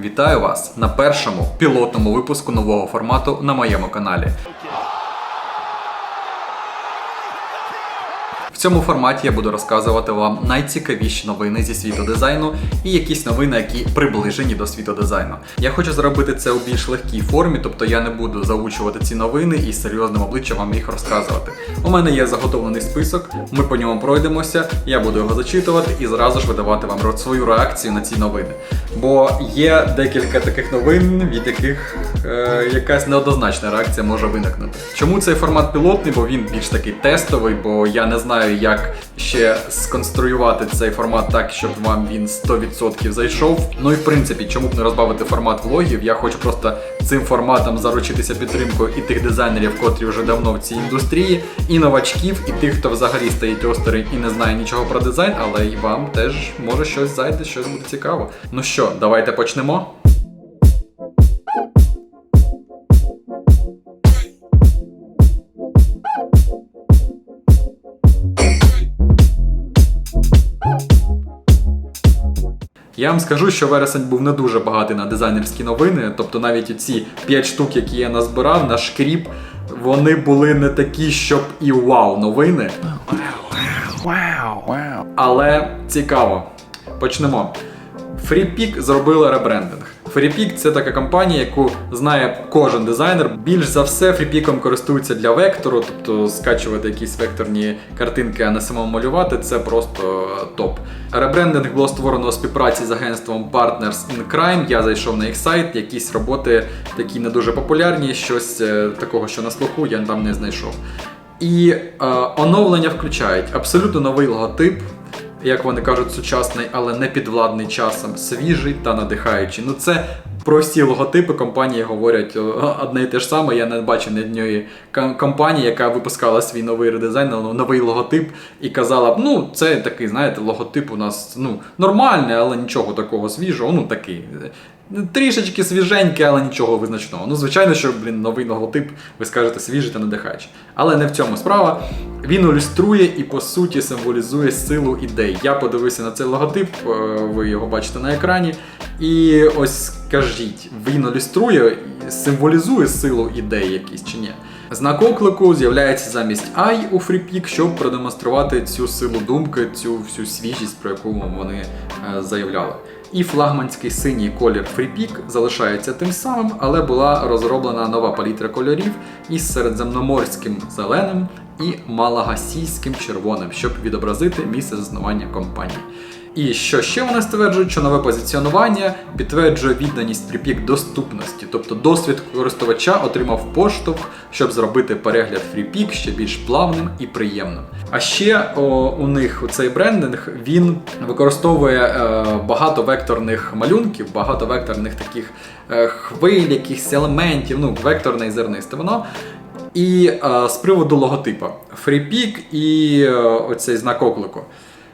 Вітаю вас на першому пілотному випуску нового формату на моєму каналі. Цьому форматі я буду розказувати вам найцікавіші новини зі світу дизайну і якісь новини, які приближені до світу дизайну. Я хочу зробити це у більш легкій формі, тобто я не буду заучувати ці новини і серйозним обличчям вам їх розказувати. У мене є заготовлений список, ми по ньому пройдемося, я буду його зачитувати і зразу ж видавати вам свою реакцію на ці новини. Бо є декілька таких новин, від яких е, якась неоднозначна реакція може виникнути. Чому цей формат пілотний? Бо він більш такий тестовий, бо я не знаю, як ще сконструювати цей формат так, щоб вам він 100% зайшов. Ну і в принципі, чому б не розбавити формат влогів? Я хочу просто цим форматом заручитися підтримкою і тих дизайнерів, котрі вже давно в цій індустрії, і новачків, і тих, хто взагалі стоїть осторонь і не знає нічого про дизайн, але і вам теж може щось зайде, щось буде цікаво. Ну що, давайте почнемо. Я вам скажу, що вересень був не дуже багатий на дизайнерські новини. Тобто навіть ці 5 штук, які я назбирав на шкріп, вони були не такі, щоб і вау новини. Але цікаво. Почнемо. FreePick зробили ребрендинг. FreePick – це така компанія, яку знає кожен дизайнер. Більш за все, FreePick користуються для вектору, тобто скачувати якісь векторні картинки, а не самому малювати це просто топ. Ребрендинг було створено у співпраці з агентством Partners in Crime. Я зайшов на їх сайт, якісь роботи такі не дуже популярні, щось е, такого, що на слуху, я там не знайшов. І е, оновлення включають абсолютно новий логотип, як вони кажуть, сучасний, але не підвладний часом, свіжий та надихаючий. Ну це про всі логотипи компанії говорять одне і те ж саме. Я не бачив ні однієї компанії, яка випускала свій новий редизайн, ну, новий логотип, і казала б, ну це такий, знаєте, логотип у нас ну, нормальний, але нічого такого свіжого, ну такий. Трішечки свіженький, але нічого визначного. Ну, звичайно, що блін, новий логотип, ви скажете свіжий та надихаючий. Але не в цьому справа. Він ілюструє і по суті символізує силу ідей. Я подивився на цей логотип, е, ви його бачите на екрані. І ось скажіть, він ілюструє, символізує силу ідей якісь чи ні? Знак оклику з'являється замість I у FreePick, щоб продемонструвати цю силу думки, цю всю свіжість, про яку вони е, заявляли. І флагманський синій колір FreePick залишається тим самим, але була розроблена нова палітра кольорів із середземноморським зеленим і малагасійським червоним, щоб відобразити місце заснування компанії. І що ще вони стверджують, що нове позиціонування підтверджує відданість FreePick доступності, тобто досвід користувача отримав поштовх, щоб зробити перегляд FreePick ще більш плавним і приємним. А ще о, у них цей брендинг він використовує е, багато векторних малюнків, багато векторних таких е, хвиль, якихось елементів, ну векторне і зернисте воно. І е, з приводу логотипа FreePick і е, оцей знак оклику.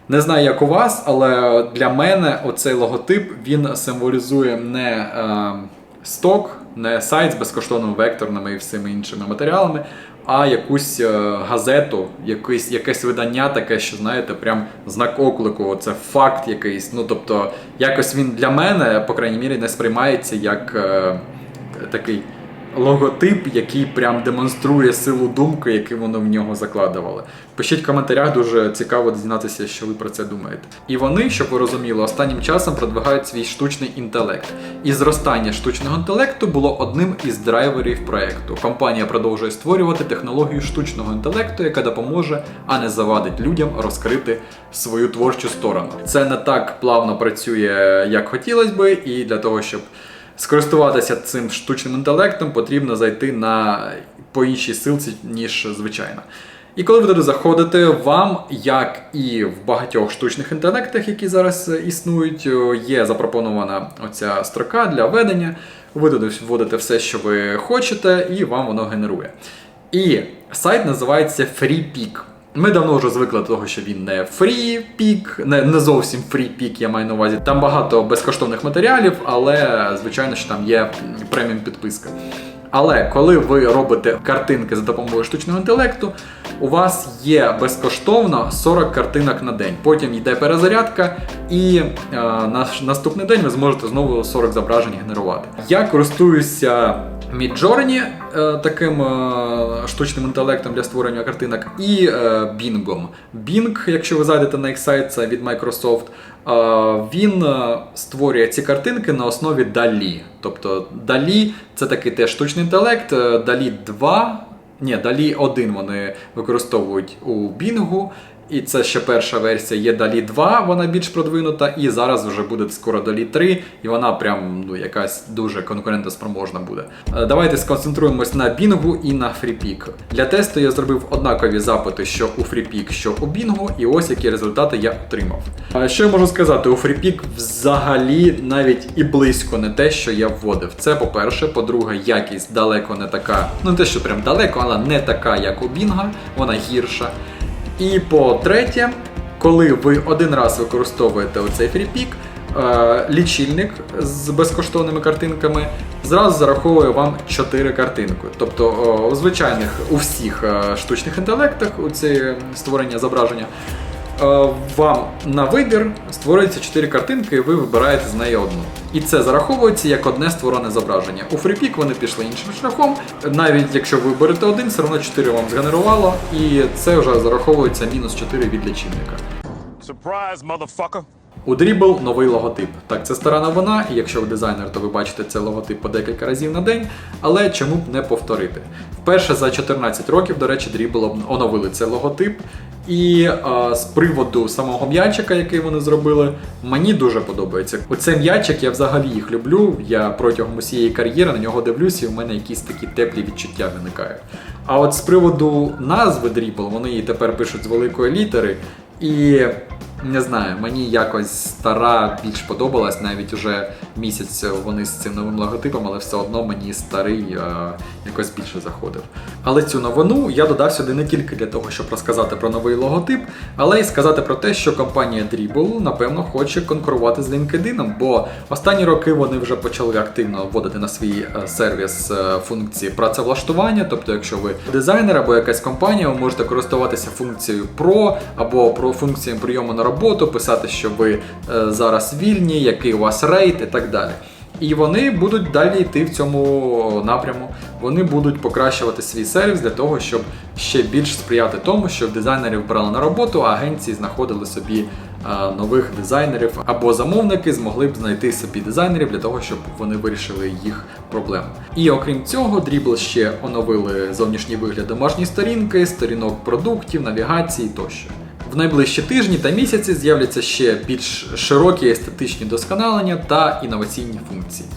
Не знаю, як у вас, але для мене оцей логотип він символізує не е, сток, не сайт з безкоштовними векторними і всіми іншими матеріалами, а якусь е, газету, якесь, якесь видання таке, що знаєте, прям знак оклику, це факт якийсь. Ну тобто, якось він для мене, по крайній мірі, не сприймається як е, такий логотип, який прям демонструє силу думки, яку вони в нього закладували. Пишіть в коментарях, дуже цікаво дізнатися, що ви про це думаєте. І вони, щоб ви розуміли, останнім часом продвигають свій штучний інтелект. І зростання штучного інтелекту було одним із драйверів проекту. Компанія продовжує створювати технологію штучного інтелекту, яка допоможе, а не завадить людям розкрити свою творчу сторону. Це не так плавно працює, як хотілося би, і для того, щоб скористуватися цим штучним інтелектом, потрібно зайти на по іншій силці, ніж звичайно. І коли ви туди заходите, вам, як і в багатьох штучних інтелектах, які зараз е, існують, е, є запропонована оця строка для ведення. Ви туди вводите все, що ви хочете, і вам воно генерує. І сайт називається FreePick. Ми давно вже звикли до того, що він не FreePick, не, не зовсім FreePick, я маю на увазі. Там багато безкоштовних матеріалів, але звичайно, що там є преміум підписка. Але коли ви робите картинки за допомогою штучного інтелекту, у вас є безкоштовно 40 картинок на день. Потім йде перезарядка, і е, на наступний день ви зможете знову 40 зображень генерувати. Я користуюся Midjourney, е, таким е, штучним інтелектом для створення картинок, і е, Bing. Bing, якщо ви зайдете на їх сайт, це від Microsoft. е, Він е, створює ці картинки на основі DALI. Тобто DALI це такий теж штучний інтелект, е, DALI 2, ні, DALI 1 вони використовують у Bing. І це ще перша версія. Є DALI 2, вона більш продвинута, і зараз вже буде скоро DALI 3, і вона прям ну, якась дуже конкурентоспроможна буде. Е, Давайте сконцентруємось на Bing і на FreePic. Для тесту я зробив однакові запити, що у FreePic, що у Bing, і ось які результати я отримав. Що я можу сказати? У FreePic взагалі навіть і близько не те, що я вводив. Це по-перше, по-друге, якість далеко не така, ну не те, що прям далеко, але не така, як у Bing, вона гірша. І по-третє, коли ви один раз використовуєте оцей FreePic, е, лічильник з безкоштовними картинками зразу зараховує вам 4 картинки. Тобто у звичайних у всіх е, штучних інтелектах у це створення зображення. Е, Вам на вибір створюється 4 картинки, і ви вибираєте з неї одну. І це зараховується як одне створене зображення. У FreePick вони пішли іншим шляхом. Навіть якщо ви берете один, все одно 4 вам згенерувало, і це вже зараховується мінус 4 від лічильника. Surprise, motherfucker. У Dribble новий логотип. Так, це стара новина, і якщо ви дизайнер, то ви бачите цей логотип по декілька разів на день. Але чому б не повторити? Вперше за 14 років, до речі, Dribble оновили цей логотип. І е, з приводу самого м'ячика, який вони зробили, мені дуже подобається. Оцей м'ячик, я взагалі їх люблю. Я протягом усієї кар'єри на нього дивлюся, і в мене якісь такі теплі відчуття виникають. А от з приводу назви Dribble, вони її тепер пишуть з великої літери. І не знаю, мені якось стара більш подобалась, навіть уже місяць вони з цим новим логотипом, але все одно мені старий е, якось більше заходив. Але цю новину я додав сюди не тільки для того, щоб розказати про новий логотип, але й сказати про те, що компанія Dribble, напевно, хоче конкурувати з LinkedIn, бо останні роки вони вже почали активно вводити на свій е, сервіс е, функції працевлаштування. Тобто, якщо ви дизайнер або якась компанія, ви можете користуватися функцією Pro або про функцією прийому на роботу, писати, що ви е, зараз вільні, який у вас рейт і так далі. І вони будуть далі йти в цьому напряму. Вони будуть покращувати свій сервіс для того, щоб ще більш сприяти тому, щоб дизайнерів брали на роботу, а агенції знаходили собі е, нових дизайнерів або замовники змогли б знайти собі дизайнерів для того, щоб вони вирішили їх проблеми. І окрім цього, Dribble ще оновили зовнішній вигляд домашньої сторінки, сторінок продуктів, навігації тощо. Найближчі тижні та місяці з'являться ще більш широкі естетичні досконалення та інноваційні функції.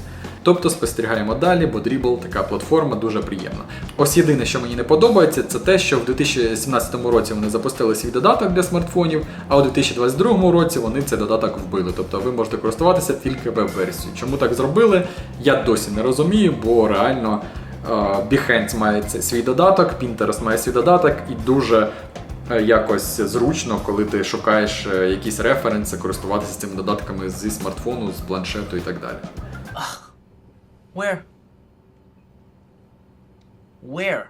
Тобто спостерігаємо далі, бо Dribble така платформа дуже приємна. Ось єдине, що мені не подобається, це те, що в 2017 році вони запустили свій додаток для смартфонів, а у 2022 році вони цей додаток вбили. Тобто ви можете користуватися тільки веб-версією. Чому так зробили, я досі не розумію, бо реально е, Behance має свій додаток, Pinterest має свій додаток і дуже якось зручно, коли ти шукаєш е, якісь референси, користуватися цими додатками зі смартфону, з планшету і так далі. Where? Where?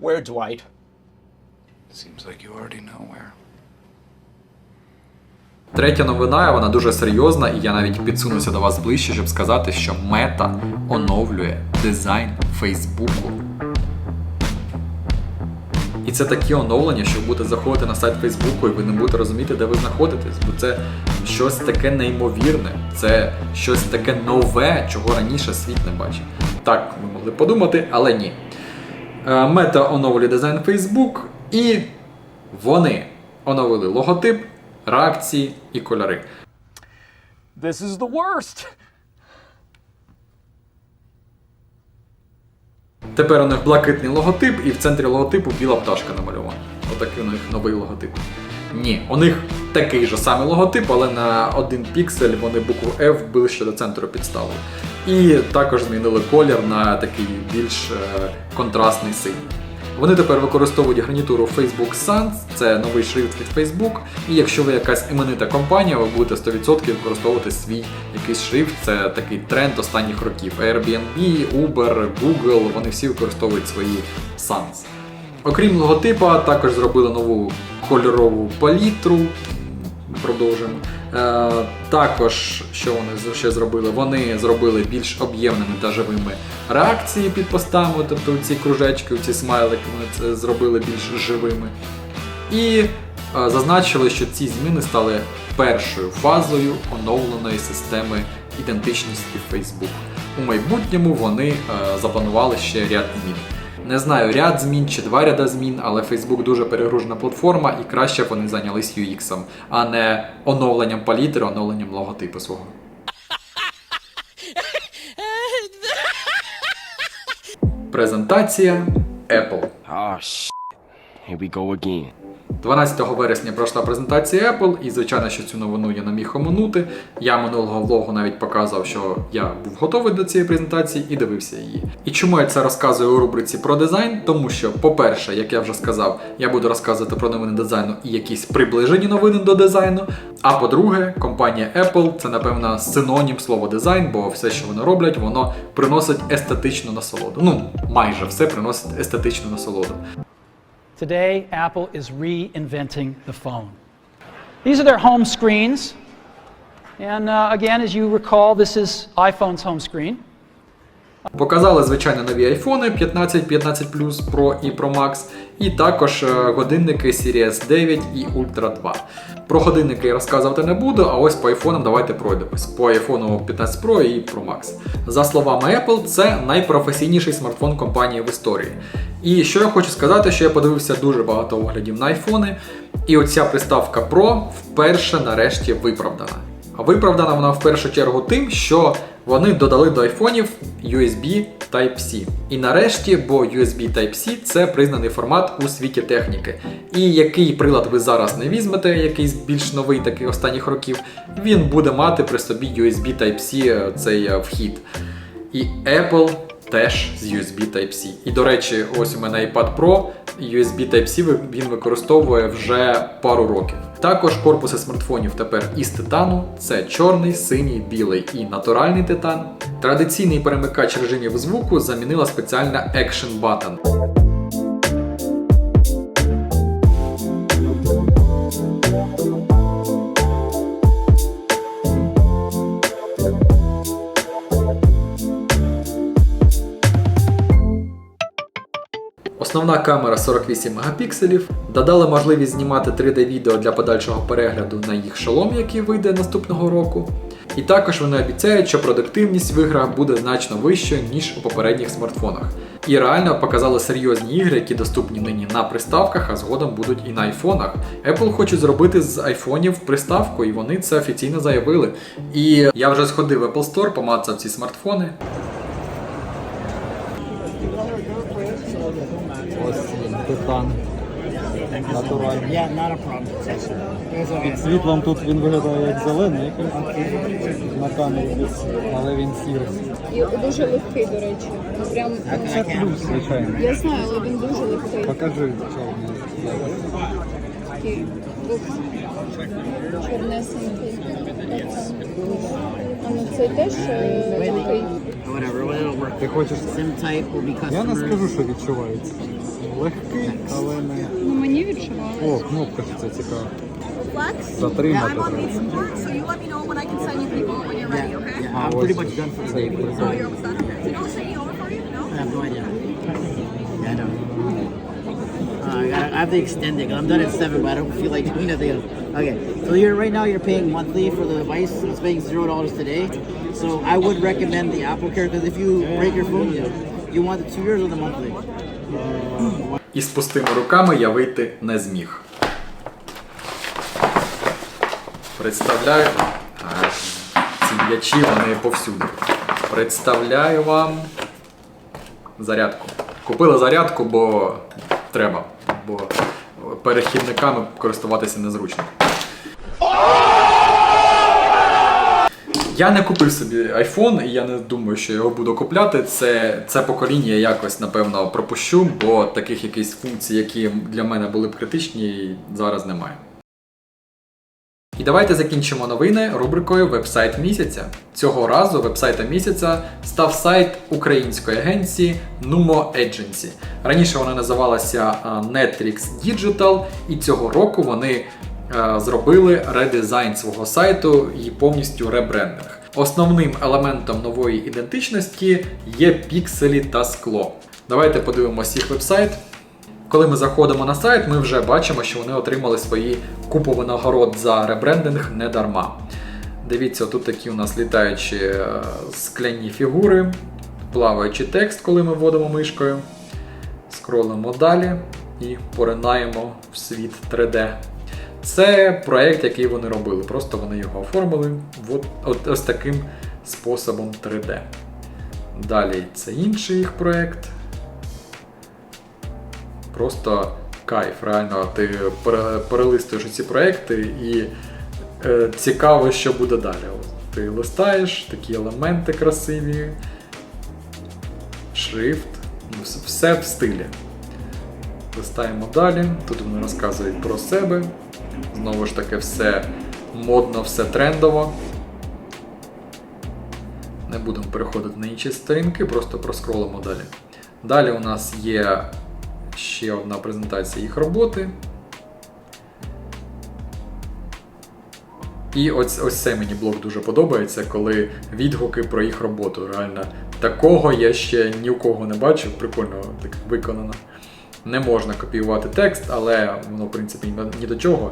Where, Dwight? Seems like you already know where. Третя новина, вона дуже серйозна, і я навіть підсунуся до вас ближче, щоб сказати, що мета оновлює дизайн Фейсбуку. І це такі оновлення, що ви будете заходити на сайт Фейсбуку, і ви не будете розуміти, де ви знаходитесь, бо це щось таке неймовірне, це щось таке нове, чого раніше світ не бачив. Так, ви могли подумати, але ні. Е, Мета оновлює дизайн Facebook, і вони оновили логотип, реакції і кольори. This is the worst. Тепер у них блакитний логотип, і в центрі логотипу біла пташка намальована. Отакий у них новий логотип. Ні, у них такий же самий логотип, але на один піксель вони букву F ближче до центру підставили. І також змінили колір на такий більш е, контрастний синій. Вони тепер використовують гарнітуру Facebook Sans, це новий шрифт від Facebook. І якщо ви якась іменита компанія, ви будете 100% використовувати свій якийсь шрифт. Це такий тренд останніх років. Airbnb, Uber, Google, вони всі використовують свої Sans. Окрім логотипа, також зробили нову кольорову палітру. Продовжуємо. Е, також, що вони ще зробили? Вони зробили більш об'ємними та живими реакції під постами, тобто ці кружечки, ці смайлики вони це зробили більш живими. І е, зазначили, що ці зміни стали першою фазою оновленої системи ідентичності Facebook. У майбутньому вони е, запланували ще ряд змін. Не знаю, ряд змін чи два ряда змін, але Facebook дуже перегружена платформа і краще б вони зайнялись UX, а не оновленням палітри, оновленням логотипу свого. Презентація Apple. Oh shit. Here we go again. 12 вересня пройшла презентація Apple, і звичайно, що цю новину я не міг оминути. Я минулого влогу навіть показав, що я був готовий до цієї презентації і дивився її. І чому я це розказую у рубриці про дизайн? Тому що, по-перше, як я вже сказав, я буду розказувати про новини дизайну і якісь приближені новини до дизайну. А по-друге, компанія Apple це напевно синонім слова дизайн, бо все, що вони роблять, воно приносить естетичну насолоду. Ну, майже все приносить естетичну насолоду. Today, Apple is reinventing the phone. These are their home screens. And uh, again, as you recall, this is iPhone's home screen. Показали, звичайно, нові айфони 15, 15 Plus Pro і Pro Max, і також е, годинники Series 9 і Ultra 2. Про годинники я розказувати не буду, а ось по айфонам давайте пройдемось. По iPhone 15 Pro і Pro Max. За словами Apple, це найпрофесійніший смартфон компанії в історії. І що я хочу сказати, що я подивився дуже багато оглядів на айфони, і оця приставка Pro вперше нарешті виправдана. А виправдана вона в першу чергу тим, що вони додали до айфонів USB Type-C. І нарешті, бо USB Type-C це признаний формат у світі техніки. І який прилад ви зараз не візьмете, якийсь більш новий такий останніх років, він буде мати при собі USB Type-C е, цей е, вхід. І Apple теж з USB Type-C. І до речі, ось у мене iPad Pro USB Type-C він використовує вже пару років. Також корпуси смартфонів тепер із титану: це чорний, синій, білий і натуральний титан. Традиційний перемикач режимів звуку замінила спеціальна Action Button. Основна камера 48 мегапікселів. Додали можливість знімати 3D-відео для подальшого перегляду на їх шолом, який вийде наступного року. І також вони обіцяють, що продуктивність в іграх буде значно вищою, ніж у попередніх смартфонах. І реально показали серйозні ігри, які доступні нині на приставках, а згодом будуть і на айфонах. Apple хочуть зробити з айфонів приставку, і вони це офіційно заявили. І я вже сходив в Apple Store, помацав ці смартфони. Ось титан. Натуральний. Yeah, not a problem. Під світлом тут він виглядає як зелений якийсь на камері але він сірий. І дуже легкий, до речі. Ну, Прям Це плюс, звичайно. я знаю, але він дуже легкий. Покажи чорний. Такий чорнесенький. А ну цей теж е, легкий. Whatever, it'll work. Ти хочеш. Sim type will be Я не customers. скажу, що відчувається. Легкий, але не. Ну мені відчувалося. О, кнопка ж це цікаво. Flex. Затримати Yeah, I'm on треба. lead support, so you let me know when I can send you people when you're ready, okay? Yeah, I'm pretty much done for the day. Це but- Oh, прикольно. you're almost done? Okay. Do you know what's taking over for you? No? I have no idea. Yeah, I don't. Uh, I, gotta, I have to extend it 'cause I'm done at seven, but I don't feel like doing nothing else. Okay, so you're right now you're paying monthly for the device. It's paying zero dollars today. So I would recommend the Apple Care because if you break your phone, you, want the two years or the monthly. І з пустими руками я вийти не зміг. Представляю. Ці м'ячі вони повсюди. Представляю вам зарядку. Купила зарядку, бо треба. Бо перехідниками користуватися незручно. Я не купив собі iPhone, і я не думаю, що його буду купляти. Це, це покоління я якось, напевно, пропущу, бо таких якихось функцій, які для мене були б критичні, зараз немає. І давайте закінчимо новини рубрикою Вебсайт місяця. Цього разу вебсайтом місяця став сайт української агенції Numo Agency. Раніше вона називалася Netrix Digital, і цього року вони зробили редизайн свого сайту і повністю ребрендинг. Основним елементом нової ідентичності є пікселі та скло. Давайте подивимося їх вебсайт. Коли ми заходимо на сайт, ми вже бачимо, що вони отримали свої купу винагород за ребрендинг не дарма. Дивіться, тут такі у нас літаючі е, скляні фігури, плаваючий текст, коли ми вводимо мишкою. Скролимо далі і поринаємо в світ 3D. Це проєкт, який вони робили. Просто вони його оформили от, от, ось таким способом 3D. Далі це інший їх проєкт просто кайф. Реально, ти перелистуєш ці проекти і е, цікаво, що буде далі. Ти листаєш, такі елементи красиві, шрифт, ну, все в стилі. Листаємо далі. Тут вони розказують про себе. Знову ж таки, все модно, все трендово. Не будемо переходити на інші сторінки, просто проскролимо далі. Далі у нас є ще одна презентація їх роботи. І ось, ось цей мені блок дуже подобається, коли відгуки про їх роботу. Реально, такого я ще ні у кого не бачив, прикольно так виконано. Не можна копіювати текст, але воно, в принципі, ні- до чого.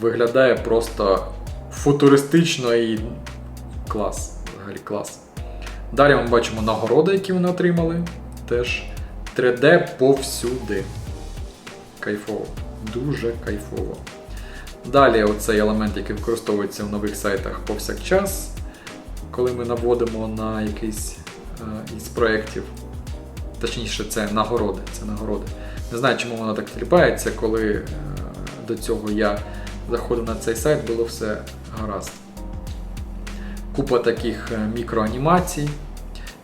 Виглядає просто футуристично і клас. Взагалі клас. Далі ми бачимо нагороди, які вони отримали. Теж 3D повсюди. Кайфово. Дуже кайфово. Далі оцей елемент, який використовується в нових сайтах повсякчас, коли ми наводимо на якийсь е, із проєктів. Точніше, це нагороди. Це нагороди. Не знаю, чому воно так тріпається, коли е, до цього я заходив на цей сайт, було все гаразд. Купа таких е, мікроанімацій.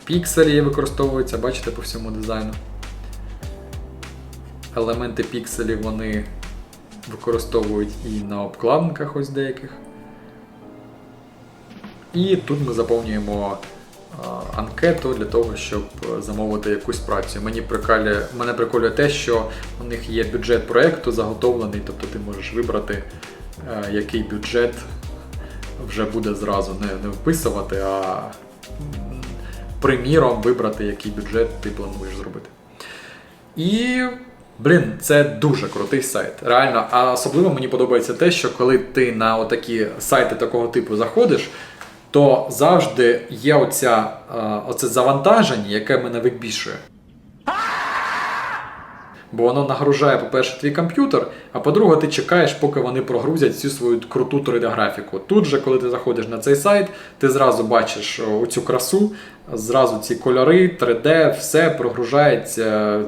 Пікселі використовуються, бачите, по всьому дизайну. Елементи пікселів вони використовують і на обкладинках ось деяких. І тут ми заповнюємо анкету для того, щоб е, замовити якусь працю. Мені приколює, мене приколює те, що у них є бюджет проєкту заготовлений, тобто ти можеш вибрати, е, який бюджет вже буде зразу не, не вписувати, а приміром вибрати, який бюджет ти плануєш зробити. І, блін, це дуже крутий сайт. Реально, а особливо мені подобається те, що коли ти на отакі сайти такого типу заходиш, то завжди є оця, е, оце завантаження, яке мене вибішує. Бо воно нагружає, по-перше, твій комп'ютер, а по-друге, ти чекаєш, поки вони прогрузять всю свою круту 3D-графіку. Тут же, коли ти заходиш на цей сайт, ти зразу бачиш о, цю красу, зразу ці кольори, 3D, все прогружається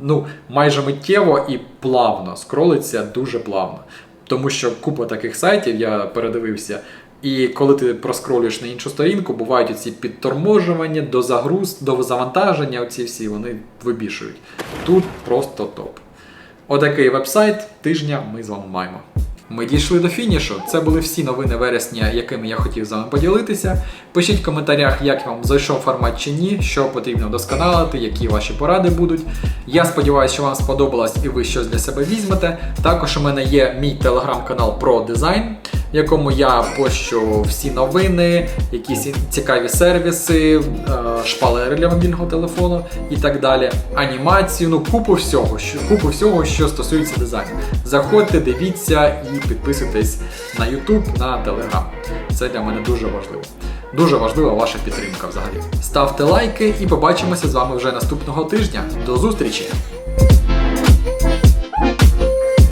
ну, майже миттєво і плавно, скролиться дуже плавно. Тому що купа таких сайтів, я передивився. І коли ти проскролюєш на іншу сторінку, бувають оці підторможування, до загруз, до завантаження, оці всі вони вибішують. Тут просто топ. Отакий вебсайт тижня ми з вами маємо. Ми дійшли до фінішу. Це були всі новини вересня, якими я хотів з вами поділитися. Пишіть в коментарях, як вам зайшов формат чи ні, що потрібно вдосконалити, які ваші поради будуть. Я сподіваюся, що вам сподобалось і ви щось для себе візьмете. Також у мене є мій телеграм-канал про дизайн, в якому я пощу всі новини, якісь цікаві сервіси, е, шпалери для мобільного телефону і так далі. Анімацію, ну купу всього, що купу всього, що стосується дизайну. Заходьте, дивіться і підписуйтесь на YouTube, на Telegram. Це для мене дуже важливо. Дуже важлива ваша підтримка взагалі. Ставте лайки і побачимося з вами вже наступного тижня. До зустрічі!